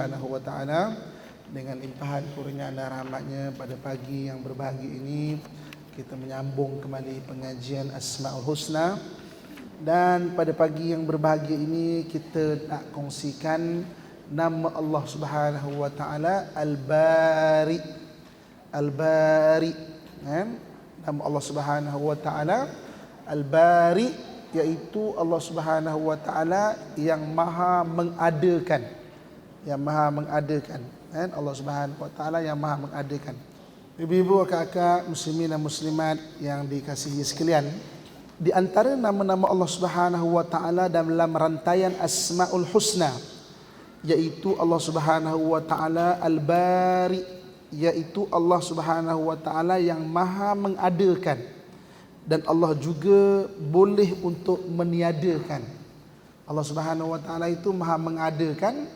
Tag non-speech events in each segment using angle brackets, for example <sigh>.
Subhanahu wa taala dengan limpahan kurnia dan rahmatnya pada pagi yang berbahagia ini kita menyambung kembali pengajian Asmaul Husna. Dan pada pagi yang berbahagia ini kita nak kongsikan nama Allah Subhanahu wa taala Al-Bari. Al-Bari kan nama Allah Subhanahu wa taala Al-Bari iaitu Allah Subhanahu wa taala yang maha mengadakan yang maha mengadakan kan? Allah Subhanahu wa taala yang maha mengadakan. Ibu-ibu kakak muslimin dan muslimat yang dikasihi sekalian di antara nama-nama Allah Subhanahu wa taala dalam rantaian Asmaul Husna yaitu Allah Subhanahu wa taala Al-Bari yaitu Allah Subhanahu wa taala yang maha mengadakan. Dan Allah juga boleh untuk meniadakan. Allah Subhanahu wa taala itu Maha mengadakan,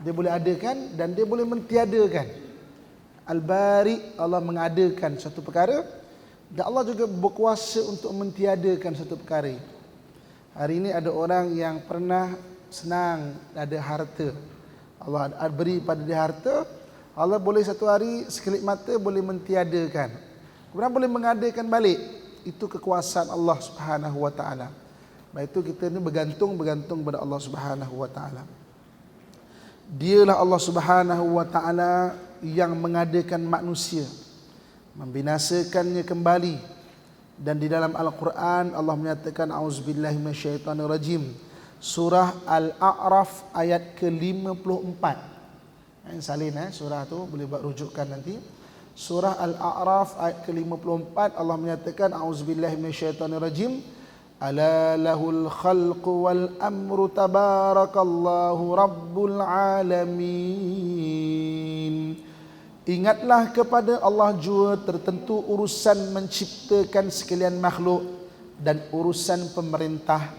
dia boleh adakan dan dia boleh mentiadakan. Al-Bari Allah mengadakan satu perkara dan Allah juga berkuasa untuk mentiadakan satu perkara. Hari ini ada orang yang pernah senang ada harta. Allah beri pada dia harta, Allah boleh satu hari sekelip mata boleh mentiadakan. Kemudian boleh mengadakan balik itu kekuasaan Allah Subhanahu wa taala. Baik itu kita ni bergantung bergantung kepada Allah Subhanahu wa taala. Dialah Allah Subhanahu wa taala yang mengadakan manusia membinasakannya kembali. Dan di dalam Al-Quran Allah menyatakan auzubillahi minasyaitonirrajim. Surah Al-A'raf ayat ke-54 yang salin eh surah tu boleh buat rujukan nanti. Surah Al-A'raf ayat ke-54 Allah menyatakan auzubillahi minasyaitonirrajim ala lahul khalqu wal amru tabarakallahu rabbul alamin Ingatlah kepada Allah jua tertentu urusan menciptakan sekalian makhluk dan urusan pemerintah.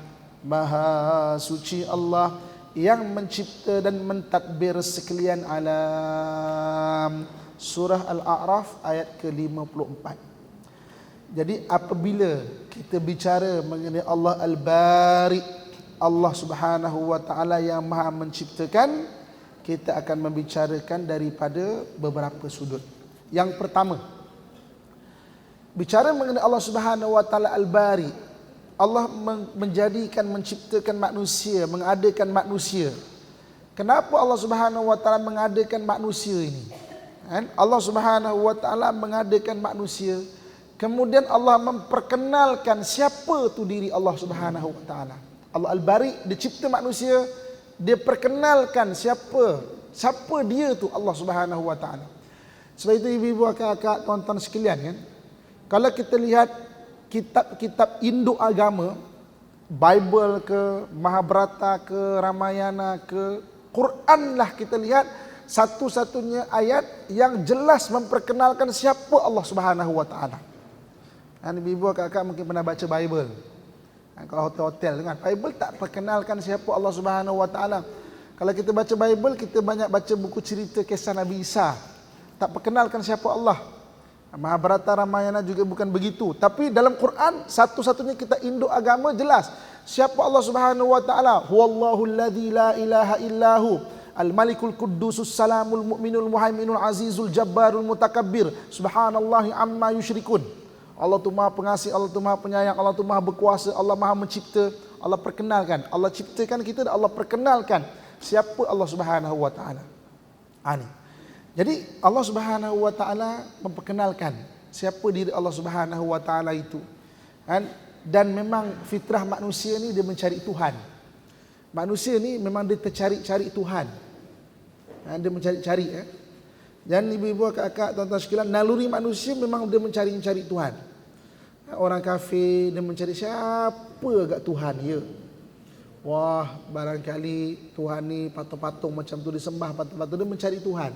Maha suci Allah yang mencipta dan mentadbir sekalian alam. Surah Al-A'raf ayat ke-54. Jadi apabila kita bicara mengenai Allah Al-Bari, Allah Subhanahu wa taala yang Maha menciptakan, kita akan membicarakan daripada beberapa sudut. Yang pertama, bicara mengenai Allah Subhanahu wa taala Al-Bari, Allah menjadikan menciptakan manusia, mengadakan manusia. Kenapa Allah Subhanahu wa taala mengadakan manusia ini? kan Allah Subhanahu wa taala mengadakan manusia kemudian Allah memperkenalkan siapa tu diri Allah Subhanahu wa taala. Allah Al-Bari dia cipta manusia dia perkenalkan siapa siapa dia tu Allah Subhanahu wa taala. Sebab itu ibu-ibu akak-akak tuan-tuan sekalian kan? Kalau kita lihat kitab-kitab induk agama Bible ke Mahabharata ke Ramayana ke Quran lah kita lihat satu-satunya ayat yang jelas memperkenalkan siapa Allah Subhanahu wa taala. Dan ibu kakak mungkin pernah baca Bible. Dan kalau hotel-hotel kan, Bible tak perkenalkan siapa Allah Subhanahu wa taala. Kalau kita baca Bible, kita banyak baca buku cerita kisah Nabi Isa. Tak perkenalkan siapa Allah. Mahabharata Ramayana juga bukan begitu. Tapi dalam Quran, satu-satunya kita induk agama jelas. Siapa Allah Subhanahu wa taala? Huwallahu alladzi la ilaha illahu. Al-Malikul Quddusus Salamul Mu'minul Muhaiminul Azizul Jabbarul Mutakabbir Subhanallahi amma yusyrikun Allah tu maha pengasih, Allah tu maha penyayang, Allah tu maha berkuasa, Allah maha mencipta Allah perkenalkan, Allah ciptakan kita dan Allah perkenalkan Siapa Allah subhanahu wa ta'ala Ini Jadi Allah subhanahu wa ta'ala memperkenalkan Siapa diri Allah subhanahu wa ta'ala itu kan? Dan memang fitrah manusia ni dia mencari Tuhan Manusia ni memang dia tercari-cari Tuhan. Ha, dia mencari-cari. Eh. Dan ibu-ibu, kakak, tuan-tuan sekalian, naluri manusia memang dia mencari-cari Tuhan. Ha, orang kafir, dia mencari siapa agak Tuhan ya. Wah, barangkali Tuhan ni patung-patung macam tu disembah patung-patung dia mencari Tuhan.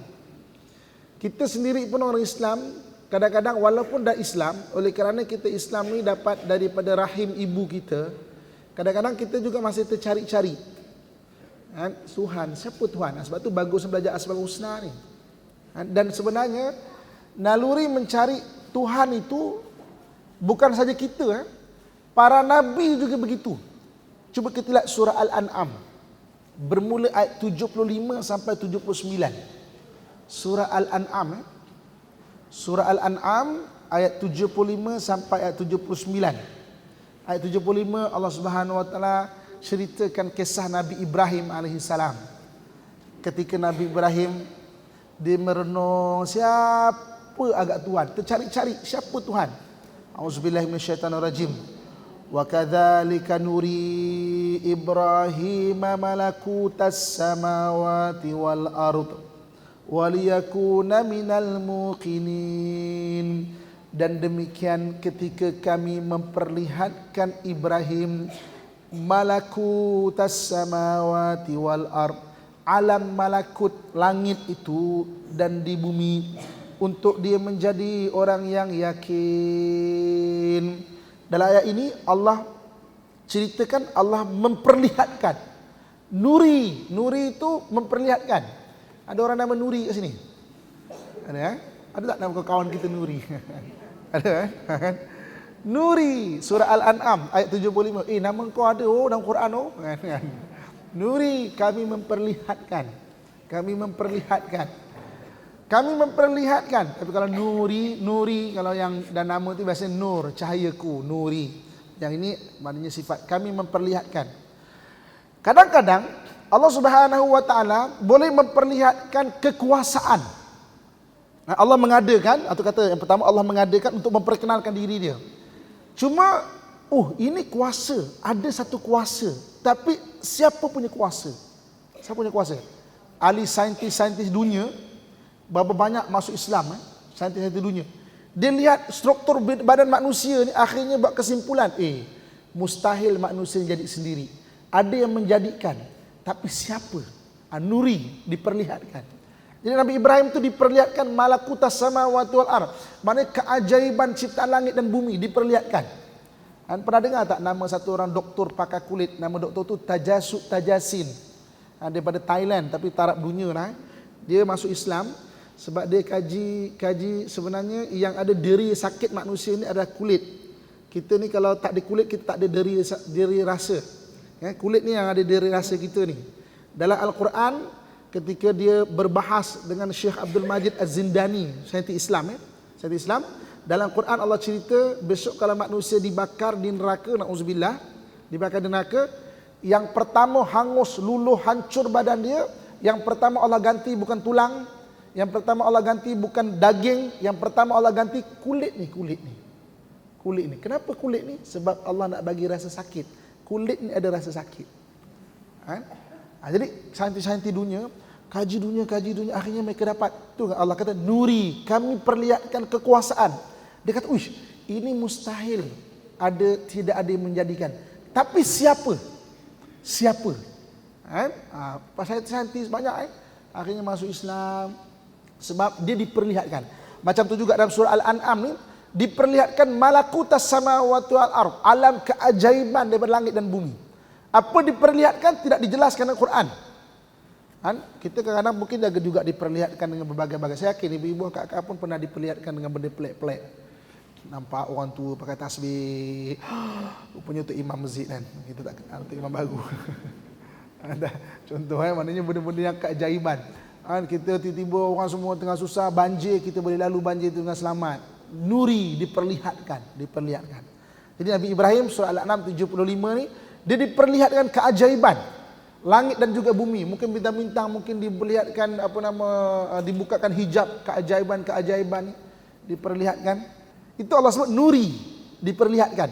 Kita sendiri pun orang Islam, kadang-kadang walaupun dah Islam, oleh kerana kita Islam ni dapat daripada rahim ibu kita, Kadang-kadang kita juga masih tercari-cari. Kan? Tuhan, siapa Tuhan? Sebab tu bagus belajar asbab husna ni. Kan? Dan sebenarnya naluri mencari Tuhan itu bukan saja kita, eh? para nabi juga begitu. Cuba kita lihat surah Al-An'am. bermula ayat 75 sampai 79. Surah Al-An'am eh? Surah Al-An'am ayat 75 sampai ayat 79. Ayat 75 Allah Subhanahu wa taala ceritakan kisah Nabi Ibrahim alaihi salam. Ketika Nabi Ibrahim dia merenung siapa agak Tuhan, tercari-cari siapa Tuhan. Auzubillahi minasyaitonirrajim. Wa kadzalika nuri Ibrahim malakutas samawati wal ardh waliyakuna minal muqinin. Dan demikian ketika kami memperlihatkan Ibrahim malakutas samawati wal ard. Alam malakut langit itu dan di bumi untuk dia menjadi orang yang yakin dalam ayat ini Allah ceritakan Allah memperlihatkan nuri nuri itu memperlihatkan ada orang nama Nuri kat sini? Ada eh? Ada tak nama kawan kita Nuri? <laughs> ada eh? Kan? Nuri surah Al-An'am ayat 75. Eh nama kau ada oh dalam Quran oh. <laughs> Kan? Nuri kami memperlihatkan. Kami memperlihatkan. Kami memperlihatkan. Tapi kalau Nuri, Nuri kalau yang dan nama itu biasa Nur, cahayaku, Nuri. Yang ini maknanya sifat kami memperlihatkan. Kadang-kadang Allah Subhanahu wa taala boleh memperlihatkan kekuasaan. Allah mengadakan atau kata yang pertama Allah mengadakan untuk memperkenalkan diri dia. Cuma oh ini kuasa, ada satu kuasa. Tapi siapa punya kuasa? Siapa punya kuasa? Ahli saintis-saintis dunia berapa banyak masuk Islam eh? Saintis-saintis dunia. Dia lihat struktur badan manusia ni akhirnya buat kesimpulan, eh mustahil manusia jadi sendiri. Ada yang menjadikan tapi siapa? Anuri diperlihatkan. Jadi Nabi Ibrahim itu diperlihatkan malakuta sama wal ar. Mana keajaiban ciptaan langit dan bumi diperlihatkan. Dan pernah dengar tak nama satu orang doktor pakar kulit nama doktor tu Tajasuk Tajasin. Ha, daripada Thailand tapi taraf dunia lah. Dia masuk Islam sebab dia kaji kaji sebenarnya yang ada diri sakit manusia ni adalah kulit. Kita ni kalau tak ada kulit kita tak ada diri diri rasa. Ya, kulit ni yang ada dari rasa kita ni. Dalam Al-Quran, ketika dia berbahas dengan Syekh Abdul Majid Az-Zindani, saintis Islam ya. Saintis Islam, dalam Quran Allah cerita besok kalau manusia dibakar di neraka, na'udzubillah, dibakar di neraka, yang pertama hangus, luluh, hancur badan dia, yang pertama Allah ganti bukan tulang, yang pertama Allah ganti bukan daging, yang pertama Allah ganti kulit ni, kulit ni. Kulit ni. Kenapa kulit ni? Sebab Allah nak bagi rasa sakit kulit ni ada rasa sakit. Ha? Ha, jadi saintis-saintis dunia, kaji dunia, kaji dunia, akhirnya mereka dapat. Tu Allah kata, nuri, kami perlihatkan kekuasaan. Dia kata, uish, ini mustahil ada tidak ada yang menjadikan. Tapi siapa? Siapa? Ha? Ha, saintis-saintis banyak eh? akhirnya masuk Islam sebab dia diperlihatkan. Macam tu juga dalam surah Al-An'am ni, diperlihatkan malakutas samawati wal ard, alam keajaiban daripada langit dan bumi. Apa diperlihatkan tidak dijelaskan dalam Quran. Kan? Kita kadang-kadang mungkin juga diperlihatkan dengan berbagai-bagai. Saya yakin ibu-ibu kakak pun pernah diperlihatkan dengan benda pelik-pelik. Nampak orang tua pakai tasbih. <gasps> Rupanya untuk imam masjid kan. Kita tak kenal untuk imam baru. <laughs> Contoh eh, maknanya benda-benda yang keajaiban. Kan? Kita tiba-tiba orang semua tengah susah, banjir, kita boleh lalu banjir itu dengan selamat nuri diperlihatkan, diperlihatkan. Jadi Nabi Ibrahim surah Al-An'am 75 ni dia diperlihatkan keajaiban langit dan juga bumi. Mungkin bintang-bintang mungkin diperlihatkan apa nama uh, dibukakan hijab keajaiban-keajaiban diperlihatkan. Itu Allah sebut nuri diperlihatkan.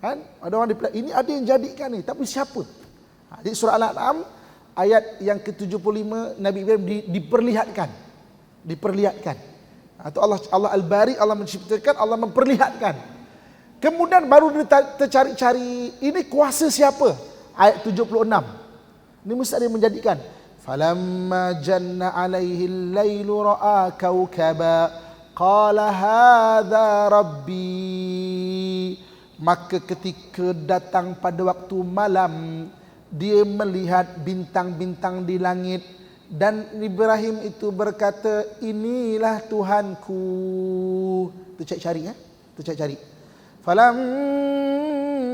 Kan? Ada orang diperlihatkan. Ini ada yang jadikan ni, tapi siapa? Ha, di surah Al-An'am ayat yang ke-75 Nabi Ibrahim di, diperlihatkan. Diperlihatkan. Atau Allah Allah Al-Bari Allah menciptakan Allah memperlihatkan. Kemudian baru tercari-cari ini kuasa siapa? Ayat 76 ini mesti ada yang menjadikan. Falamma janna alaihi al-lailu ra'a kawkaba. Qala hadha rabbi. Maka ketika datang pada waktu malam dia melihat bintang-bintang di langit dan Ibrahim itu berkata, inilah Tuhanku. Itu cari-cari ya. Itu cari-cari. Falam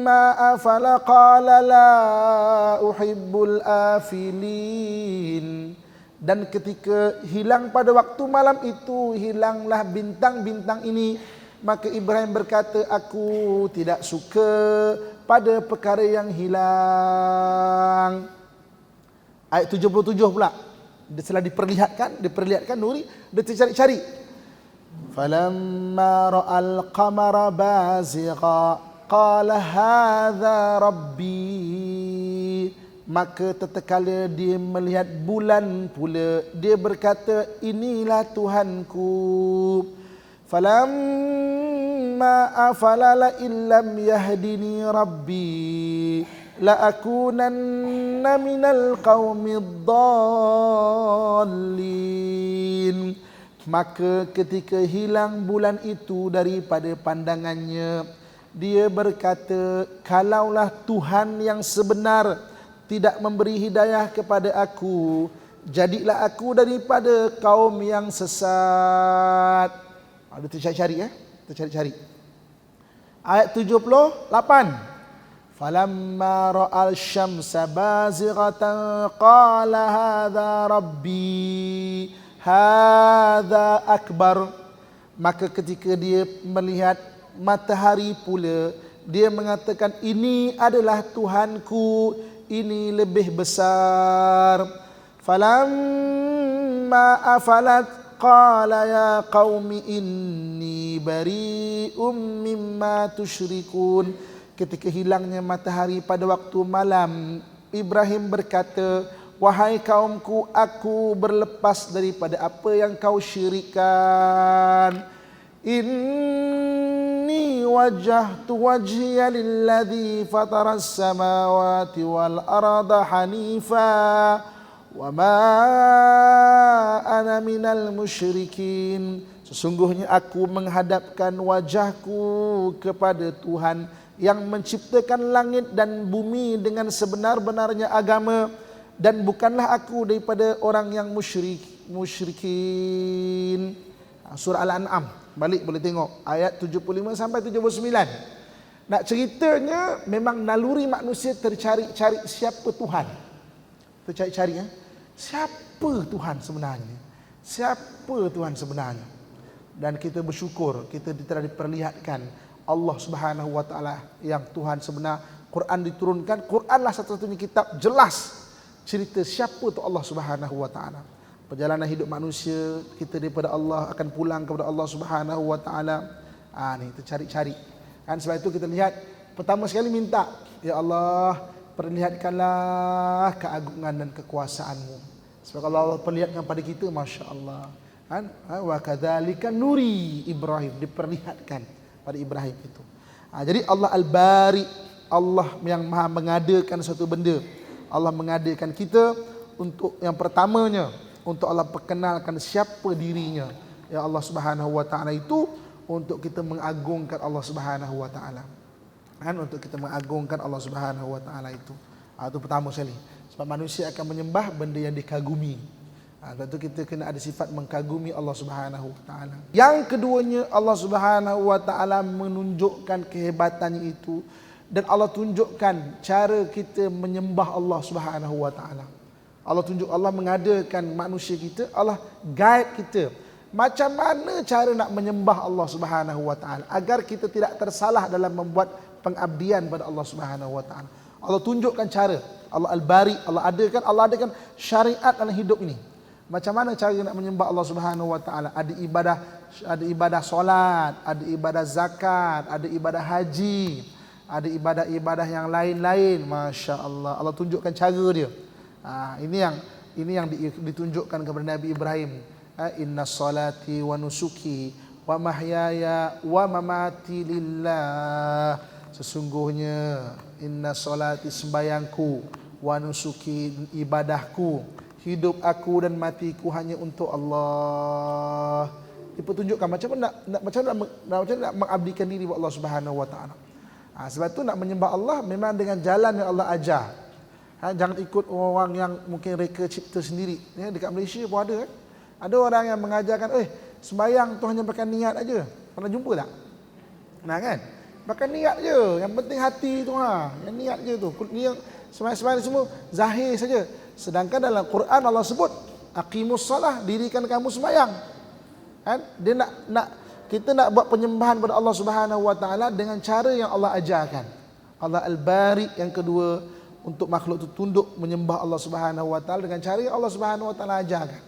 afala qala la uhibbul afilin dan ketika hilang pada waktu malam itu hilanglah bintang-bintang ini maka Ibrahim berkata aku tidak suka pada perkara yang hilang. Ayat 77 pula. Dia telah diperlihatkan diperlihatkan nuri dia tercari-cari. Falamma ra'al qamara bazigha qala hadha rabbi. Maka tatkala dia melihat bulan pula dia berkata inilah tuhanku afala la illam yahdini rabbi la akunanna minal qaumid dallin maka ketika hilang bulan itu daripada pandangannya dia berkata kalaulah Tuhan yang sebenar tidak memberi hidayah kepada aku jadilah aku daripada kaum yang sesat ada tercari-cari eh? Tercari-cari. Ayat 78 falamma ra'al syamsa bazighatan qala hadha rabbi hadha akbar. Maka ketika dia melihat matahari pula dia mengatakan ini adalah tuhanku ini lebih besar. Falamma afalat qala ya qaumi inni bari'um mimma tusyrikun ketika hilangnya matahari pada waktu malam Ibrahim berkata wahai kaumku aku berlepas daripada apa yang kau syirikkan إني وجهت وجهي للذي فطر السماوات والأرض حنيفا وما أنا من المشركين Sesungguhnya aku menghadapkan wajahku kepada Tuhan yang menciptakan langit dan bumi dengan sebenar-benarnya agama dan bukanlah aku daripada orang yang musyrik musyrikin. Surah Al-An'am balik boleh tengok ayat 75 sampai 79 nak ceritanya memang naluri manusia tercari-cari siapa Tuhan tercari-cari ya siapa Tuhan sebenarnya? Siapa Tuhan sebenarnya? Dan kita bersyukur kita telah diperlihatkan Allah Subhanahu wa taala yang Tuhan sebenar. Quran diturunkan Quranlah satu-satunya kitab jelas cerita siapa tu Allah Subhanahu wa taala. Perjalanan hidup manusia kita daripada Allah akan pulang kepada Allah Subhanahu wa taala. Ah ni kita cari-cari. Kan sebab itu kita lihat pertama sekali minta ya Allah perlihatkanlah keagungan dan kekuasaanmu. Sebab kalau Allah perlihatkan pada kita masya-Allah. Kan ha, wa kadzalika nuri Ibrahim diperlihatkan pada Ibrahim itu. Ha, jadi Allah Al-Bari Allah yang Maha mengadakan satu benda. Allah mengadakan kita untuk yang pertamanya untuk Allah perkenalkan siapa dirinya ya Allah Subhanahu wa taala itu untuk kita mengagungkan Allah Subhanahu wa taala kan untuk kita mengagungkan Allah Subhanahu wa taala itu. Ha, itu pertama sekali. Sebab manusia akan menyembah benda yang dikagumi. Ha, tentu kita kena ada sifat mengkagumi Allah Subhanahu wa taala. Yang keduanya Allah Subhanahu wa taala menunjukkan kehebatannya itu dan Allah tunjukkan cara kita menyembah Allah Subhanahu wa taala. Allah tunjuk Allah mengadakan manusia kita, Allah guide kita. Macam mana cara nak menyembah Allah Subhanahu wa taala agar kita tidak tersalah dalam membuat pengabdian pada Allah Subhanahu wa taala. Allah tunjukkan cara. Allah Al-Bari, Allah adakan Allah adakan syariat dalam hidup ini. Macam mana cara nak menyembah Allah Subhanahu wa taala? Ada ibadah ada ibadah solat, ada ibadah zakat, ada ibadah haji, ada ibadah-ibadah yang lain-lain. Masya-Allah. Allah tunjukkan cara dia. Ha, ini yang ini yang ditunjukkan kepada Nabi Ibrahim. Ha, Inna salati wa nusuki wa mahyaya wa mamati lillah. Sesungguhnya inna salati sembayangku wa nusuki ibadahku hidup aku dan matiku hanya untuk Allah. Dipertunjukkan macam mana nak, nak macam nak, nak macam nak mengabdikan diri kepada Allah Subhanahu wa taala. Ha, sebab tu nak menyembah Allah memang dengan jalan yang Allah ajar. Ha, jangan ikut orang yang mungkin reka cipta sendiri. Ya, dekat Malaysia pun ada. Kan? Ada orang yang mengajarkan, eh sembayang tu hanya pakai niat aja. Pernah jumpa tak? Nah kan? Makan niat je. Yang penting hati tu ha. Yang niat je tu. Niat sembahyang semua zahir saja. Sedangkan dalam Quran Allah sebut aqimus salah dirikan kamu sembahyang. Kan? Dia nak nak kita nak buat penyembahan kepada Allah Subhanahu Wa Taala dengan cara yang Allah ajarkan. Allah Al-Bari yang kedua untuk makhluk itu tunduk menyembah Allah Subhanahu Wa Taala dengan cara yang Allah Subhanahu Wa Taala ajarkan.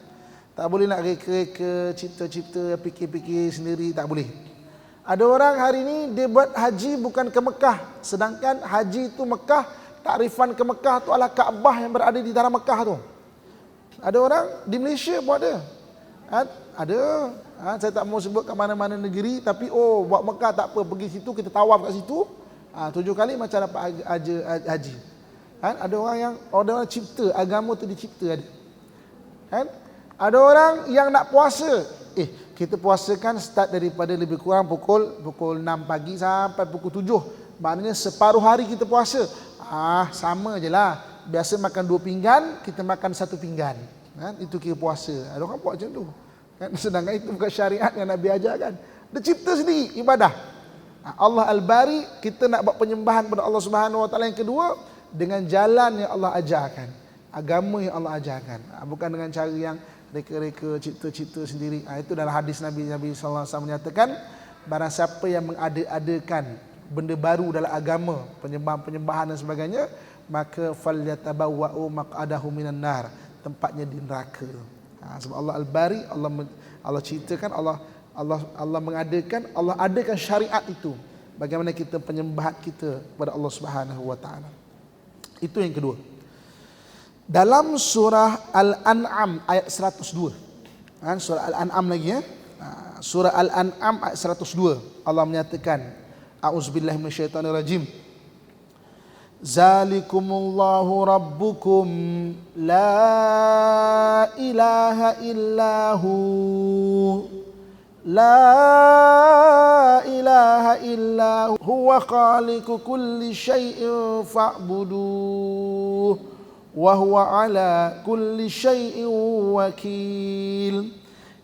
Tak boleh nak reka-reka, cipta-cipta, fikir-fikir sendiri, tak boleh. Ada orang hari ini dia buat haji bukan ke Mekah, sedangkan haji itu Mekah, takrifan ke Mekah tu adalah Kaabah yang berada di dalam Mekah tu. Ada orang di Malaysia buat ada. Ha? Ada. Ha? Saya tak mau sebut kat mana-mana negeri tapi oh buat Mekah tak apa pergi situ kita tawaf kat situ. Ha, tujuh kali macam dapat haji. haji. Ha? Ada orang yang ada orang cipta agama tu dicipta ada. Kan? Ada orang yang nak puasa. Eh, kita puasakan start daripada lebih kurang pukul pukul 6 pagi sampai pukul 7. Maknanya separuh hari kita puasa. Ah, sama je lah biasa makan dua pinggan, kita makan satu pinggan. Kan? Itu kira puasa. Ada orang buat macam tu. Kan? <laughs> Sedangkan itu bukan syariat yang Nabi ajarkan. Dia cipta sendiri ibadah. Allah Al-Bari, kita nak buat penyembahan kepada Allah Subhanahu Wa Taala yang kedua dengan jalan yang Allah ajarkan. Agama yang Allah ajarkan. Bukan dengan cara yang reka-reka cipta-cipta sendiri. Ha, itu dalam hadis Nabi Nabi sallallahu alaihi wasallam menyatakan barang siapa yang mengada-adakan benda baru dalam agama, penyembahan-penyembahan dan sebagainya, maka falyatabawwa'u maq'adahu minan nar tempatnya di neraka. Ha, sebab Allah al-bari Allah Allah ceritakan Allah Allah Allah mengadakan Allah adakan syariat itu. Bagaimana kita penyembahan kita kepada Allah Subhanahu wa taala. Itu yang kedua dalam surah Al-An'am ayat 102. Ha, surah Al-An'am lagi ya. Ha, surah Al-An'am ayat 102. Allah menyatakan, A'udzubillah rajim, Zalikumullahu rabbukum la ilaha illahu. La ilaha illahu. Huwa qaliku kulli syai'in fa'buduh. وهو ala kulli شيء wakil.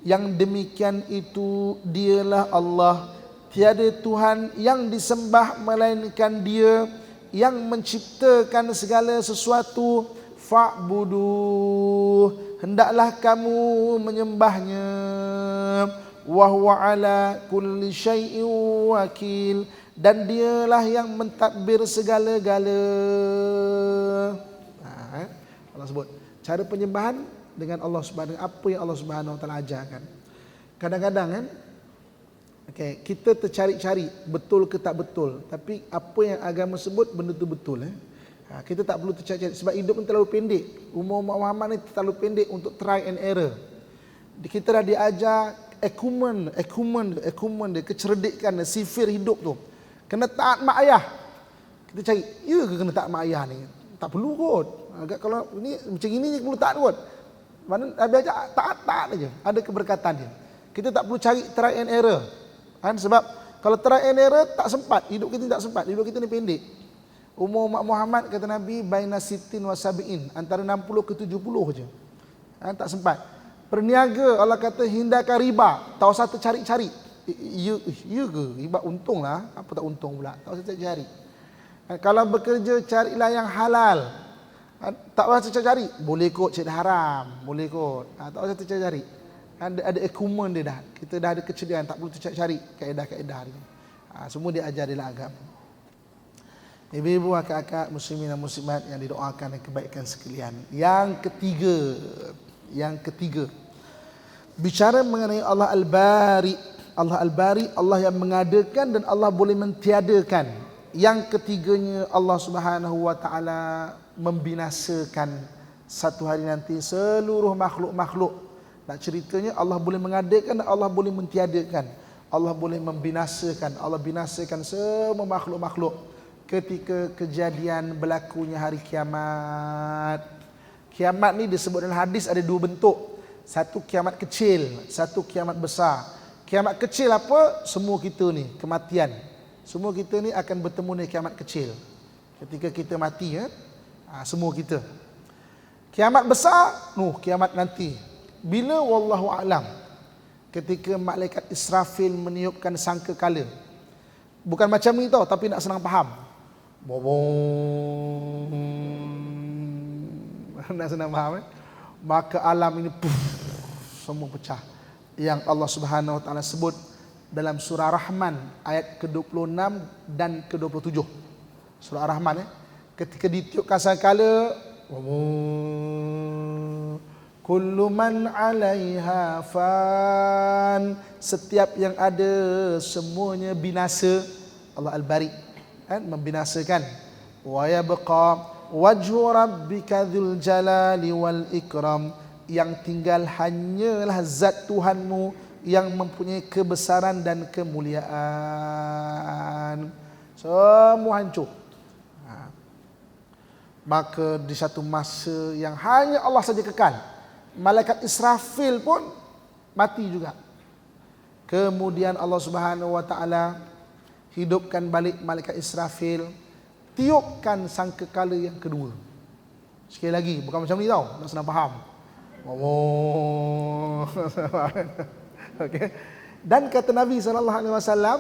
Yang demikian itu dialah Allah. Tiada tuhan yang disembah melainkan dia yang menciptakan segala sesuatu. Fa'budu. Hendaklah kamu menyembahnya. Wa huwa ala kulli syai'in wakil. Dan dialah yang mentadbir segala-gala. Allah sebut cara penyembahan dengan Allah Subhanahu apa yang Allah Subhanahu wa taala ajarkan kadang-kadang kan Okay, kita tercari-cari betul ke tak betul. Tapi apa yang agama sebut benda tu betul. Eh? Ha, kita tak perlu tercari-cari. Sebab hidup ni terlalu pendek. Umur Umat Muhammad ni terlalu pendek untuk try and error. Kita dah diajar ekumen, ekumen, ekumen dia, kecerdikan sifir hidup tu. Kena taat mak ayah. Kita cari, ya ke kena taat mak ayah ni? Tak perlu kot. Agak kalau ni macam ini je perlu taat kot. Mana Nabi ajar taat-taat aja. Ada keberkatan dia. Kita tak perlu cari try and error. Kan? Sebab kalau try and error tak sempat, hidup kita tak sempat, hidup kita ni pendek. Umur Mak Muhammad kata Nabi baina sitin wa sabiin, antara 60 ke 70 je. Kan? Tak sempat. Perniaga Allah kata hindarkan riba, tak usah tercari-cari. Ya, ya ke? Riba untung lah. Apa tak untung pula? Tak usah cari. Kan? Kalau bekerja carilah yang halal. Kan? Tak usah cari. Boleh kot cik haram. Boleh kot. Ha, tak usah cari ada ada equipment dia dah. Kita dah ada kecediaan, tak perlu cari kaedah-kaedah ni. Ha, semua dia ajar dalam agama. Ibu-ibu, akak-akak, muslimin dan muslimat yang didoakan dan kebaikan sekalian. Yang ketiga, yang ketiga. Bicara mengenai Allah Al-Bari. Allah Al-Bari, Allah yang mengadakan dan Allah boleh mentiadakan. Yang ketiganya Allah Subhanahu Wa Taala membinasakan satu hari nanti seluruh makhluk-makhluk nak ceritanya Allah boleh mengadakan Allah boleh mentiadakan. Allah boleh membinasakan. Allah binasakan semua makhluk-makhluk ketika kejadian berlakunya hari kiamat. Kiamat ni disebut dalam hadis ada dua bentuk. Satu kiamat kecil, satu kiamat besar. Kiamat kecil apa? Semua kita ni, kematian. Semua kita ni akan bertemu dengan kiamat kecil. Ketika kita mati ya. Ha, semua kita. Kiamat besar, nuh kiamat nanti bila wallahu alam ketika malaikat Israfil meniupkan sangka kala Bukan macam ni tau, tapi nak senang faham. <laughs> Nak senang faham eh? Maka alam ini puff, semua pecah. Yang Allah Subhanahu Wa Taala sebut dalam surah Rahman ayat ke-26 dan ke-27. Surah Rahman eh. Ketika ditiupkan sangkala Kullu man 'alaiha fan setiap yang ada semuanya binasa Allah Al-Bari kan membinasakan wa yabqa wajhu rabbika dzul jalali wal ikram yang tinggal hanyalah zat Tuhanmu yang mempunyai kebesaran dan kemuliaan. Semua hancur. Ha. maka di satu masa yang hanya Allah saja kekal malaikat Israfil pun mati juga. Kemudian Allah Subhanahu wa taala hidupkan balik malaikat Israfil tiupkan sangkakala yang kedua. Sekali lagi bukan macam ni tau nak senang faham. Oh <laughs> <laughs> okey dan kata Nabi sallallahu alaihi wasallam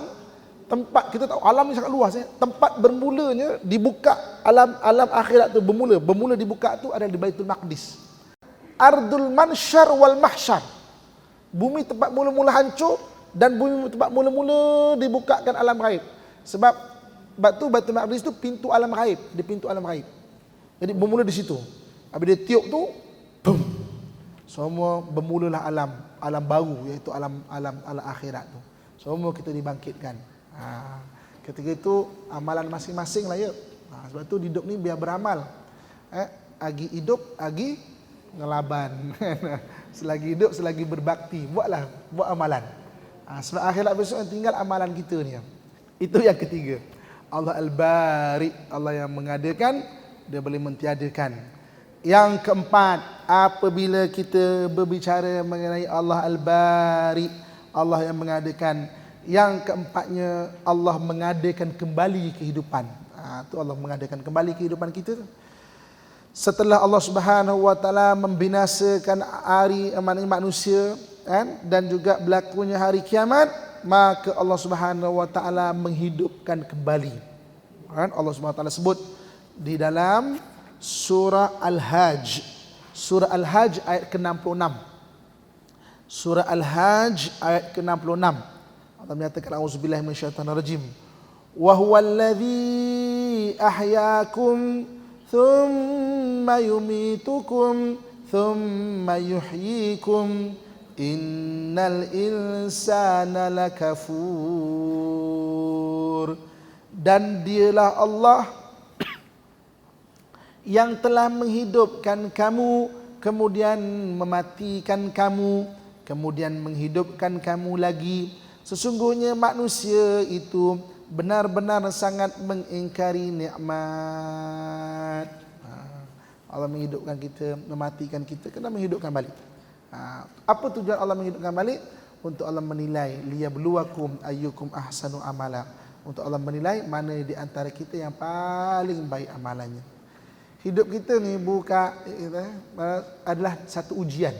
tempat kita tahu alam ni sangat luas ya. tempat bermulanya dibuka alam alam akhirat tu bermula bermula dibuka tu ada di Baitul Maqdis ardul mansyar wal mahsyar. Bumi tempat mula-mula hancur dan bumi tempat mula-mula dibukakan alam gaib. Sebab batu batu maqdis tu pintu alam gaib, di pintu alam gaib. Jadi bermula di situ. Habis dia tiup tu, boom. Semua bermulalah alam alam baru iaitu alam alam alam akhirat tu. Semua kita dibangkitkan. Ha. Ketika itu amalan masing-masing lah ya. Ha. Sebab tu hidup ni biar beramal. Eh, agi hidup, agi ngelaban. <laughs> selagi hidup, selagi berbakti, buatlah, buat amalan. Ha, sebab akhirat besok tinggal amalan kita ni. Itu yang ketiga. Allah Al-Bari, Allah yang mengadakan, dia boleh mentiadakan. Yang keempat, apabila kita berbicara mengenai Allah Al-Bari, Allah yang mengadakan. Yang keempatnya, Allah mengadakan kembali kehidupan. Ha, itu Allah mengadakan kembali kehidupan kita setelah Allah Subhanahu wa taala membinasakan hari manusia kan dan juga berlakunya hari kiamat maka Allah Subhanahu wa taala menghidupkan kembali kan Allah Subhanahu wa taala sebut di dalam surah Al-Hajj. Surah Al-Hajj ayat ke-66. Surah Al-Hajj ayat ke-66. Allah menyatakan auzubillahi minasyaitonirrajim. Wa huwallazi ahyaakum thumma yumitukum thumma yuhyikum innal insana lakafur dan dialah Allah yang telah menghidupkan kamu kemudian mematikan kamu kemudian menghidupkan kamu lagi sesungguhnya manusia itu benar-benar sangat mengingkari nikmat. Ha, Allah menghidupkan kita, mematikan kita, kena menghidupkan balik. Ha, apa tujuan Allah menghidupkan balik? Untuk Allah menilai liyabluwakum ayyukum ahsanu amala. Untuk Allah menilai mana di antara kita yang paling baik amalannya. Hidup kita ni buka adalah satu ujian.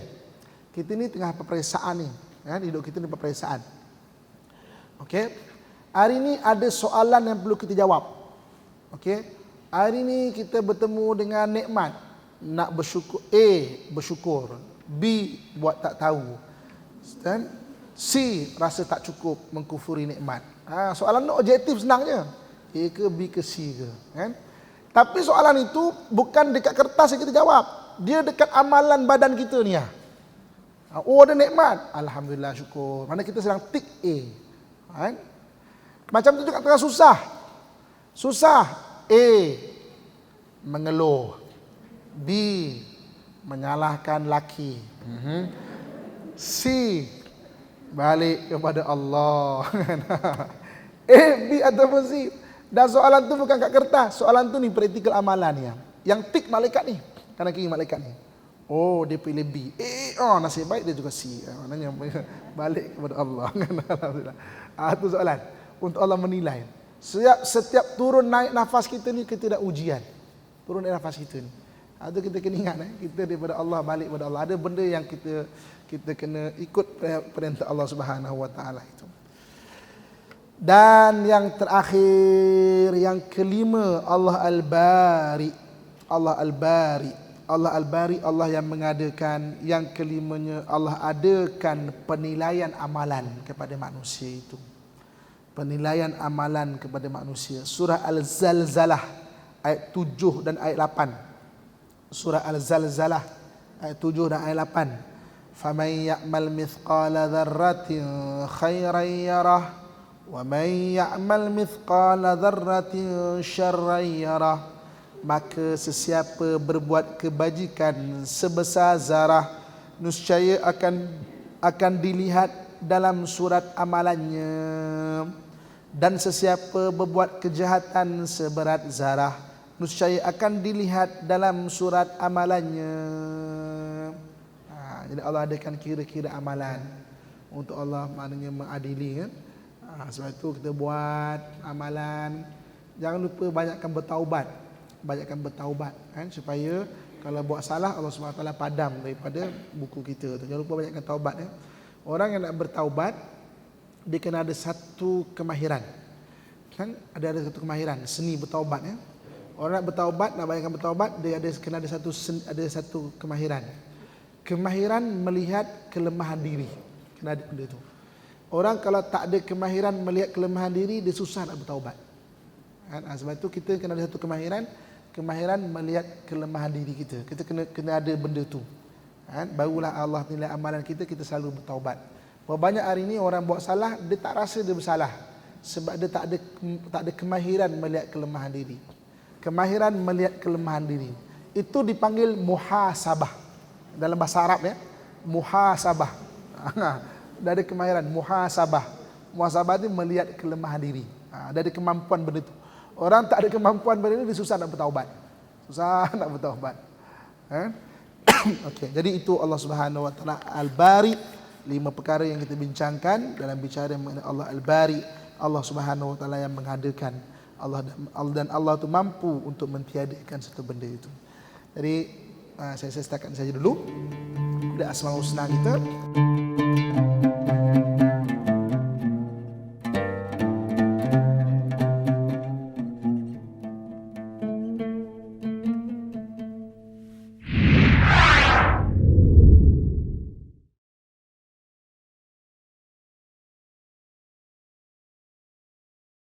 Kita ni tengah peperiksaan ni. Kan? Hidup kita ni peperiksaan. Okey, Hari ini ada soalan yang perlu kita jawab. Okey. Hari ini kita bertemu dengan nikmat. Nak bersyukur A bersyukur, B buat tak tahu. Dan C rasa tak cukup mengkufuri nikmat. Ha, soalan ni objektif senangnya. A ke B ke C ke, kan? Tapi soalan itu bukan dekat kertas yang kita jawab. Dia dekat amalan badan kita ni ah. Oh ada nikmat. Alhamdulillah syukur. Mana kita sedang tick A. Kan? Macam tu juga tengah susah. Susah. A. Mengeluh. B. Menyalahkan laki. Mhm. C. Balik kepada Allah. <laughs> A, B ataupun C. Dan soalan tu bukan kat kertas. Soalan tu ni praktikal amalan ya. Yang tik malaikat ni. Kanan kiri malaikat ni. Oh, dia pilih B. Eh, oh, nasib baik dia juga C. Maknanya <laughs> balik kepada Allah. <laughs> Alhamdulillah. Ah, tu soalan untuk Allah menilai. Setiap, setiap turun naik nafas kita ni kita dah ujian. Turun naik nafas kita ni. Ada kita kena ingat eh, kita daripada Allah balik kepada Allah. Ada benda yang kita kita kena ikut perintah Allah Subhanahu Wa Taala itu. Dan yang terakhir yang kelima Allah Al-Bari. Allah Al-Bari. Allah Al-Bari Allah yang mengadakan yang kelimanya Allah adakan penilaian amalan kepada manusia itu. Penilaian amalan kepada manusia. Surah Al-Zalzalah ayat 7 dan ayat 8. Surah Al-Zalzalah ayat 7 dan ayat 8. Faman ya'mal mithqala dzarratin khairan yarah وَمَنْ يَعْمَلْ مِثْقَالَ ذَرَّةٍ شَرًّا يَرَهُ Maka sesiapa berbuat kebajikan sebesar zarah Nuscaya akan akan dilihat dalam surat amalannya Dan sesiapa berbuat kejahatan seberat zarah Nuscaya akan dilihat dalam surat amalannya ha, Jadi Allah adakan kira-kira amalan Untuk Allah maknanya mengadili kan? Ha, sebab itu kita buat amalan. Jangan lupa banyakkan bertaubat. Banyakkan bertaubat kan supaya kalau buat salah Allah SWT padam daripada buku kita tu. Jangan lupa banyakkan taubat ya. Orang yang nak bertaubat dia kena ada satu kemahiran. Kan ada ada satu kemahiran seni bertaubat ya. Orang nak bertaubat nak banyakkan bertaubat dia ada kena ada satu ada satu kemahiran. Kemahiran melihat kelemahan diri. Kena ada benda tu. Orang kalau tak ada kemahiran melihat kelemahan diri, dia susah nak bertaubat. Kan? Ha, sebab itu kita kena ada satu kemahiran, kemahiran melihat kelemahan diri kita. Kita kena kena ada benda tu. Kan? Barulah Allah nilai amalan kita, kita selalu bertaubat. Banyak hari ini orang buat salah, dia tak rasa dia bersalah. Sebab dia tak ada tak ada kemahiran melihat kelemahan diri. Kemahiran melihat kelemahan diri. Itu dipanggil muhasabah. Dalam bahasa Arab ya. Muhasabah. <laughs> dari kemahiran muhasabah. Muhasabah itu melihat kelemahan diri. Ha, dari kemampuan benda itu. Orang tak ada kemampuan benda ini susah nak bertaubat. Susah <laughs> nak bertaubat. Ha? <coughs> Okey, jadi itu Allah Subhanahu wa taala Al-Bari, lima perkara yang kita bincangkan dalam bicara mengenai Allah Al-Bari, Allah Subhanahu wa taala yang mengadakan Allah dan Allah itu mampu untuk mentiadakan satu benda itu. Jadi uh, saya saya setakat saja dulu. Sudah asmaul husna kita.